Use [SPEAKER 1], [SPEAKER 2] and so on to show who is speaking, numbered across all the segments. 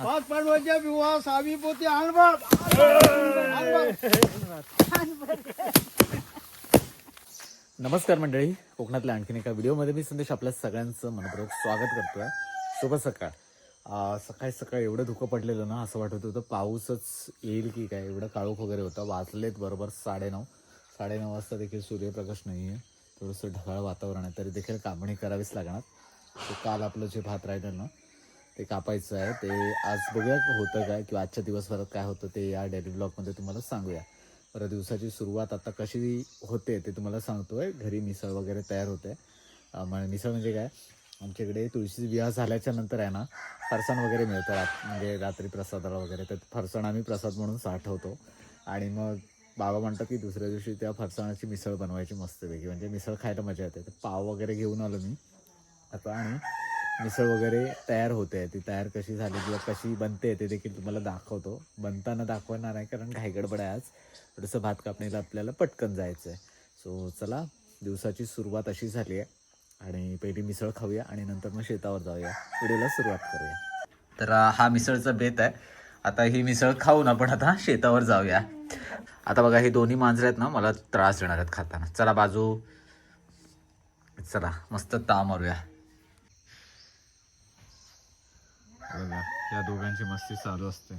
[SPEAKER 1] पाच पांडवांच्या विवाह सावी पोती आणबळ
[SPEAKER 2] नमस्कार मंडळी. कोकणातल्या आणखीन एका व्हिडिओमध्ये मी संदेश आपल्या सगळ्यांचं मनपूर्वक स्वागत करतोय. शुभ सकाळ. सकाळी सकाळी एवढं धुकं पडलेलं ना असं वाटत होतं पाऊसच येईल की काय? एवढं काळोख वगैरे होतं. वाचलेत बरोबर साडेनऊ. साडेनऊ वाजता देखील सूर्यप्रकाश नाही आहे थोडंसं ढगाळ वातावरण आहे. तरी देखील कापणी करावीच लागणार. काल आपलं जे भात राहिलं ना ते कापायचं आहे ते आज बघूया होतं काय किंवा आजच्या दिवसभरात काय होतं ते या डेली ब्लॉगमध्ये तुम्हाला सांगूया. परत दिवसाची सुरुवात आता कशी होते ते तुम्हाला सांगतो आहे घरी मिसळ वगैरे तयार होते. म्हणजे मिसळ म्हणजे काय? आमच्याकडे तुळशी विवाह झाल्याच्यानंतर आहे ना फरसाण वगैरे मिळतं. रात म्हणजे रात्री प्रसादाला वगैरे. तर फरसाण आम्ही प्रसाद म्हणून साठवतो. आणि मग बाबा म्हणतात की दुसऱ्या दिवशी त्या फरसाणाची मिसळ बनवायची मस्तपैकी. म्हणजे मिसळ खायला मजा येते. तर पाव वगैरे घेऊन आलो मी. आता आणि मिसळ वगैरे तयार होते. ती तयार कशी झाली किंवा कशी बनते ते देखील तुम्हाला दाखवतो. बनताना दाखवणार आहे कारण घाईगडबड आहे आज. थोडंसं भात कापणीला आपल्याला पटकन जायचं आहे सो चला दिवसाची सुरुवात अशी झाली आहे. आणि पहिली मिसळ खाऊया आणि नंतर मग शेतावर जाऊया. व्हिडिओला सुरुवात करूया. तर हा मिसळचा बेत आहे. आता ही मिसळ खाऊन आपण आता शेतावर जाऊया. आता बघा हे दोन्ही मांजरे आहेत ना मला त्रास देणार आहेत खाताना. चला बाजू. चला मस्त ता मारूया. बघा या दोघांची मस्ती चालू असते.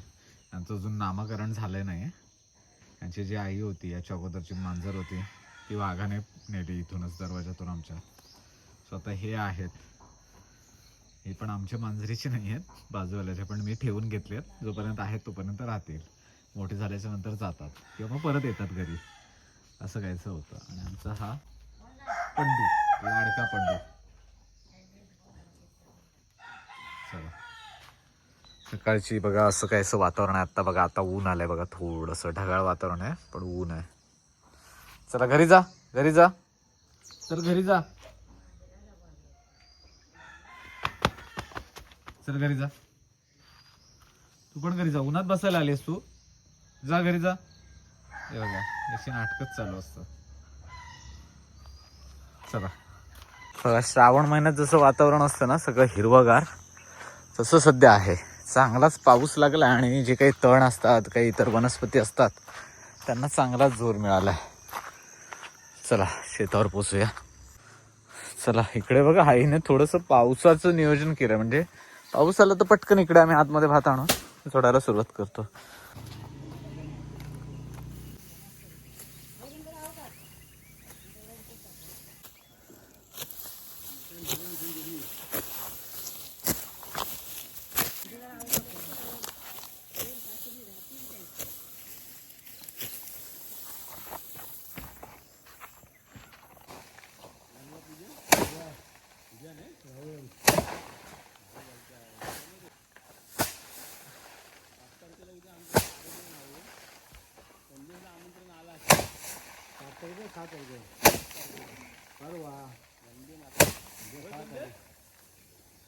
[SPEAKER 2] यांचं अजून नामकरण झालं नाही यांची जी आई होती याच्या अगोदरची मांजर होती ती वाघाने नेली इथूनच दरवाजातून आमच्या. सो आता हे आहेत. हे पण आमच्या मांजरीचे नाही आहेत बाजूवाल्याचे पण मी ठेवून घेतले आहेत जोपर्यंत आहेत तोपर्यंत राहतील. मोठे झाल्याच्यानंतर जातात. किंवा मग परत येतात घरी. असं कायचं होतं. आणि आमचा हा पंडू लाडका पंडू. सकाळची बघा असं काय असं वातावरण आहे. आता बघा आता ऊन आलंय बघा थोडंसं ढगाळ वातावरण आहे पण ऊन आहे. चला घरी जा घरी जा. चल घरी जा. चल घरी जा. तू पण घरी जा. उन्हात बसायला आलीस तू. जा घरी जा. हे बघा याची नाटकच चालू असतं. चला. बघा श्रावण महिन्यात जसं वातावरण असतं ना सगळं हिरवगार तसं सध्या आहे. चांगलाच पाऊस लागला आणि जे काही तण असतात काही इतर वनस्पती असतात त्यांना चांगलाच जोर मिळाला आहे चला शेतावर पोचूया. चला इकडे बघा आईने थोडंसं पावसाचं नियोजन केलं. म्हणजे पाऊस आला तर पटकन इकडे आम्ही आतमध्ये भात आणून सोडायला सुरुवात करतो.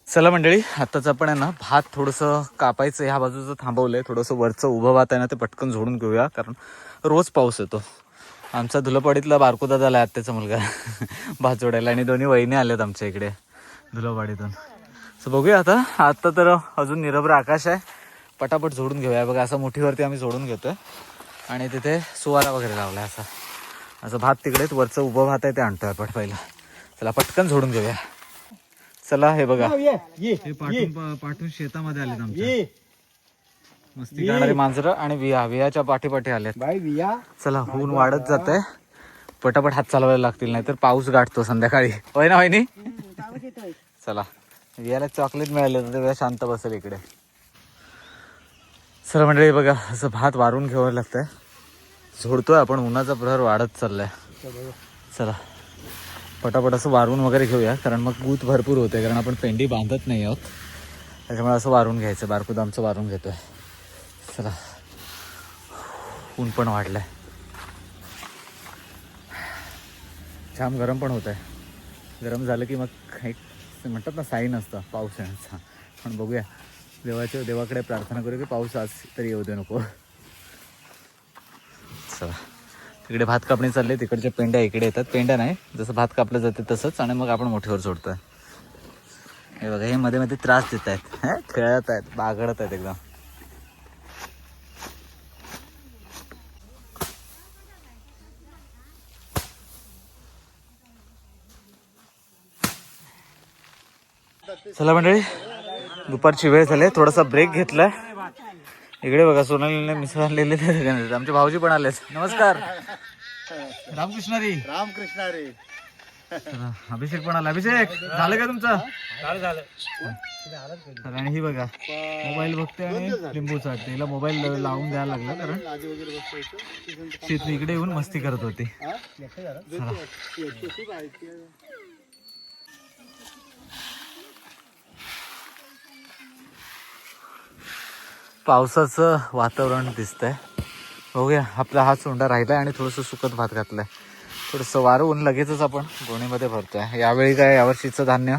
[SPEAKER 2] चला मंडळी आताच आपण आहे ना भात थोडंसं कापायचं ह्या बाजूचं थांबवलंय. थोडंसं वरचं उभं भात आहे ना ते पटकन झोडून घेऊया कारण रोज पाऊस येतो. आमचा धुलपाडीतला बारकोदा झाला आत्याचा मुलगा. भात जोडायला. आणि दोन्ही वहिनी आल्यात आमच्या इकडे. धुलपाडीतून सो बघूया आता. आता तर अजून निरभ्र आकाश आहे. पटापट झोडून घेऊया. बघा असं मुठीवरती आम्ही झोडून घेतोय. आणि तिथे सुवारा वगैरे लावलाय असा. असं भात तिकडेच वरचं उभं भात आहे ते आणतोय आपण पहिला. चला पटकन झोडून घेऊया. चला हे बघा. हे पाठून पाठून शेतामध्ये आलेत आमच्या.
[SPEAKER 1] ये.
[SPEAKER 2] मस्ती करणारे मांजरं आणि विया. वियाच्या पाठी पाठी आलेत
[SPEAKER 1] विया.
[SPEAKER 2] चला ऊन वाढत जात आहे पटापट हात चालवायला लागतील नाही तर पाऊस गाठतो संध्याकाळी. होय ना वहिनी? चला. याला चॉकलेट मिळालं तर विया शांत बसेल इकडे. सर मंडळी बघा असं भात वारून घ्यावं लागतंय. झोडतोय आपण उन्हाचा प्रहर वाढत चाललाय. चला. पटापट असं वारून वगैरे घेऊया कारण मग गूत भरपूर होते कारण आपण पेंडी बांधत नाही आहोत. त्याच्यामुळे असं वारून घ्यायचं बारकुद आमचं वारून घेतोय. चला. ऊन पण वाढलंय. जाम गरम पण होत आहे गरम झालं की मग एक म्हणतात ना साईन असतं पाऊस येण्याचा पण बघूया. देवाच्या देवाकडे प्रार्थना करू की पाऊस आज तरी येऊ दे नको. चला. तिकडे भात कापणी चालले तिकडच्या पेंड्या इकडे येतात. पेंड्या नाही जसं भात कापलं जाते तसंच आणि मग आपण मोठीवर सोडतोय हे बघा हे मध्ये मध्ये त्रास देत आहेत. खेळत आहेत बागडत आहेत एकदम. चला मंडळी दुपारची वेळ झाली थोडासा ब्रेक घेतलाय. इकडे बघा सोनालीने मिसळ आणलेले. आमचे भाऊजी पण आलेत. नमस्कार. रामकृष्ण रे.
[SPEAKER 1] रामकृष्ण रे.
[SPEAKER 2] चला, अभिषेक पण आला. अभिषेक झालं का तुमचं? तर आणि ही बघा मोबाईल बघते आणि लिंबू चाटते. हिला मोबाईल लावून द्यायला लागला कारण शेती इकडे येऊन मस्ती करत होती. पावसाचं वातावरण दिसतंय. बघूया आपला हा सोंडा आहे आणि थोडंसं सुकत भात घातलाय. थोडंसं वारं ऊन लगेचच आपण गोणीमध्ये भरतोय. यावेळी काय यावर्षीचं धान्य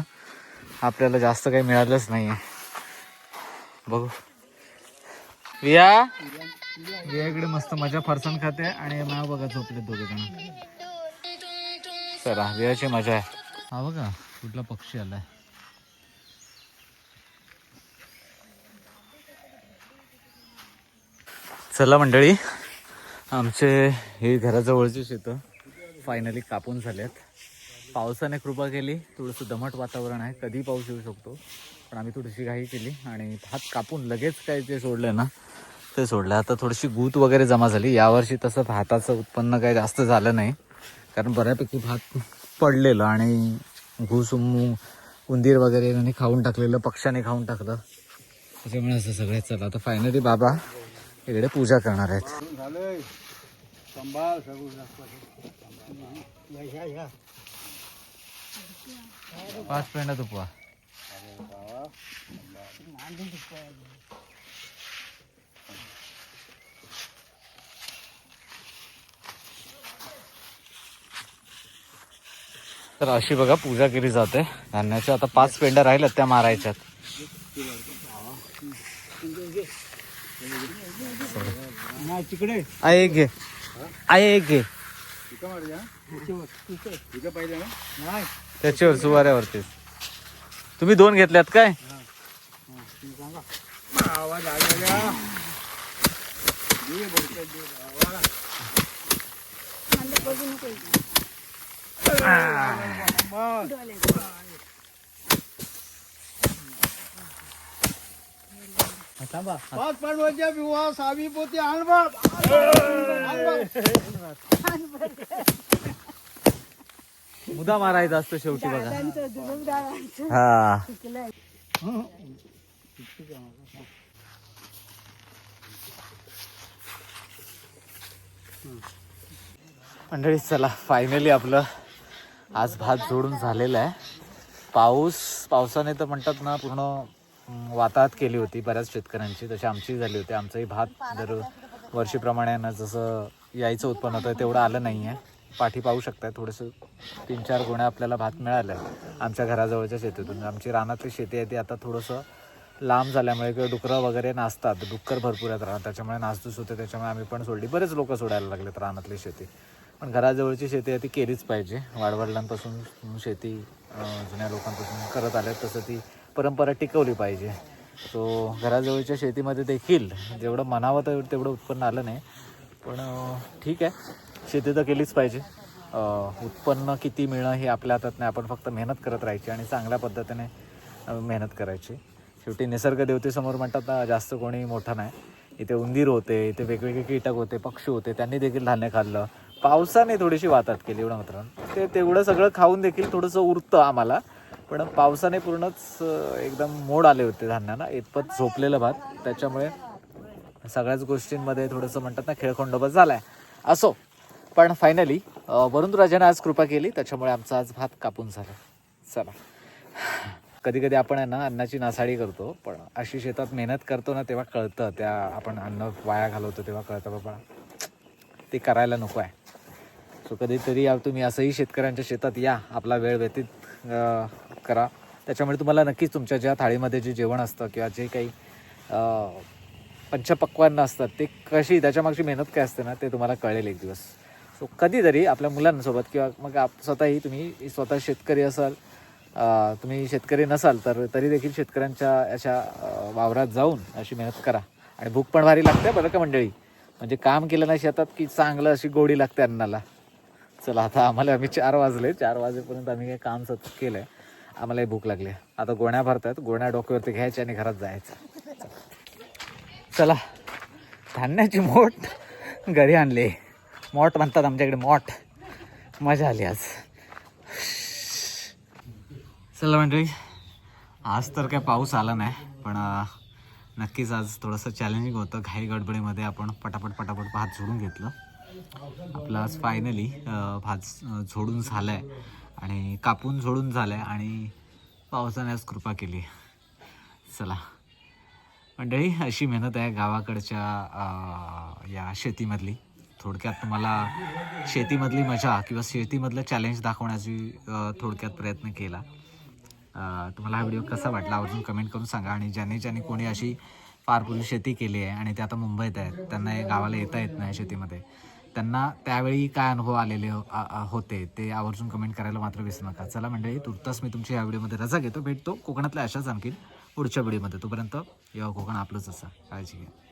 [SPEAKER 2] आपल्याला जास्त काही मिळालंच नाहीये. बघू. विया विया इकडे मस्त मजा फरसाण खाते आणि नाव बघा झोपले दोघे जण. चला वियाची मजा आहे. हा बघा कुठला पक्षी आलाय. चला मंडळी आमचे हे घराजवळचे शेतं फायनली कापून झालेत. पावसाने कृपा केली थोडंसं दमट वातावरण आहे कधी पाऊस येऊ शकतो पण आम्ही थोडीशी घाई केली आणि भात कापून लगेच काय जे सोडलं ना ते सोडलं आता थोडीशी गूत वगैरे जमा झाली. यावर्षी तसं भाताचं उत्पन्न काही जास्त झालं नाही कारण बऱ्यापैकी भात पडलेलं आणि घूस उंदीर वगैरे यांनी खाऊन टाकलेलं पक्ष्याने खाऊन टाकलं. त्याच्यामुळे असं सगळं चला. आता फायनली बाबा इकडे पूजा करणार आहेत. पाच पेंडा तुपवा. तर अशी बघा पूजा केली जाते. धान्याच्या आता पाच पेंड्या राहिल्यात त्या मारायच्यात.
[SPEAKER 1] नाही तिकडे.
[SPEAKER 2] आहे एक घे. आहे एक घे. त्याच्यावर सुवाऱ्यावरतीच तुम्ही दोन घेतल्यात काय?
[SPEAKER 1] आवाज आलेला. बोलतोय, पाच पांडवांच्या विवाह सावी पोती
[SPEAKER 2] मुदा मारायचा असतो शेवटी बघा. हा. मंडळी चला फायनली आपलं आज भात जोडून झालेलं आहे. पाऊस पावसाने तर म्हणतात ना पूर्ण वाताहत केली होती बऱ्याच शेतकऱ्यांची तशी आमची झाली होती. आमचंही भात दर वर्षीप्रमाणे ना जसं यायचं उत्पन्न होतं तेवढं आलं नाही आहे पाठी पाहू शकताय थोडंसं तीन चार गुण्या आपल्याला भात मिळालं आहे आमच्या घराजवळच्या शेतीतून. आमची रानातली शेती आहे ती आता थोडंसं लांब झाल्यामुळे किंवा डुकरं वगैरे नाचतात डुक्कर भरपूर आहेत रानात त्याच्यामुळे नाचधूस होते त्याच्यामुळे आम्ही पण सोडली. बरेच लोक सोडायला लागलेत रानातली शेती. पण घराजवळची शेती आहे ती केलीच पाहिजे. वाडवडिलांपासून शेती जुन्या लोकांपासून करत आल्यात तसं ती परंपरा टिकवली पाहिजे. सो घराजवळच्या शेतीमध्ये देखील जेवढं म्हणावं तर तेवढं उत्पन्न आलं नाही. पण ठीक आहे. शेती तर केलीच पाहिजे. उत्पन्न किती मिळणं हे आपल्या हातात नाही आपण फक्त मेहनत करत राहायची आणि चांगल्या पद्धतीने मेहनत करायची. शेवटी निसर्ग देवतेसमोर म्हणतात ना जास्त कोणी मोठा नाही. इथे उंदीर होते इथे वेगवेगळे कीटक होते पक्षी होते त्यांनी देखील धान्य खाल्लं. पावसाने थोडीशी वातात केली एवढं मात्र. ते तेवढं सगळं खाऊन देखील थोडंसं उरतं आम्हाला. पण पावसाने पूर्णच एकदम मोड आले होते धान्यांना. इतपत झोपलेलं भात. त्याच्यामुळे सगळ्याच गोष्टींमध्ये थोडंसं म्हणतात ना खेळखंडोबा झालाय. असो पण फायनली वरुणराजाने आज कृपा केली. त्याच्यामुळे आमचा आज भात कापून झाला. चला. कधी कधी आपण आहे ना अन्नाची नासाडी करतो पण अशी शेतात मेहनत करतो ना तेव्हा कळतं. त्या आपण अन्न वाया घालवतो तेव्हा कळतं बाबा. ते करायला नको आहे. सो कधीतरी तुम्ही असंही शेतकऱ्यांच्या शेतात या. आपला वेळ व्यतीत करा. त्याच्यामुळे तुम्हाला नक्कीच तुमच्या ज्या थाळीमध्ये जे जेवण असतं किंवा जे काही अं, पंचपक्वान्न असतात ते कशी त्याच्यामागची मेहनत काय असते ना ते तुम्हाला कळेल एक दिवस. सो कधीतरी आपल्या मुलांसोबत किंवा मग आप स्वतःही तुम्ही स्वतः शेतकरी असाल तुम्ही शेतकरी नसाल तर तरी देखील शेतकऱ्यांच्या अशा वावरात जाऊन अशी मेहनत करा. आणि भूक पण भारी लागते बरं का मंडळी? म्हणजे काम केलं नाही शेतात की चांगलं अशी गोडी लागते अन्नाला. चला आता आम्हाला आम्ही चार वाजले. चार वाजेपर्यंत आम्ही काही काम सतत केलं आहे आम्हालाही भूक लागली. आता गोण्या भरतात गोण्या डोक्यावरती घ्यायच्या आणि घरात जायचं. चला. धान्याची मोठ घरी आणली. मोठ म्हणतात आमच्याकडे मोठ. मजा आली आज. चला मंडळी आज तर काय पाऊस आला नाही पण नक्कीच आज थोडंसं चॅलेंजिंग होतं. घाई गडबडीमध्ये आपण पटापट पटापट पाहत झोडून घेतलं. आपलं आज फायनली भात झोडून झालं आहे आणि कापून झोडून झालं आहे आणि पावसाने आज कृपा केली. चला. मंडळी अशी मेहनत आहे गावाकडच्या या शेतीमधली. थोडक्यात तुम्हाला शेतीमधली मजा किंवा शेतीमधलं चॅलेंज दाखवण्याची थोडक्यात प्रयत्न केला. तुम्हाला हा व्हिडिओ कसा वाटला आवर्जून कमेंट करून सांगा आणि ज्याने ज्याने कोणी अशी फार पूर्वी शेती केली आहे आणि ते आता मुंबईत आहेत त्यांना हे गावाला येता येत नाही शेतीमध्ये. त्यांना त्यावेळी काय अनुभव आलेले हो- आ- आ- होते ते आवर्जून कमेंट करायला मात्र विसरू नका. चला मंडळी तुर्तास मी तुमच्या या व्हिडिओमध्ये रजा घेतो. भेटतो कोकणातल्या अशाच आणखीन पुढच्या व्हिडिओमध्ये. तोपर्यंत येवा कोकण आपलंच असा. काळजी घ्या.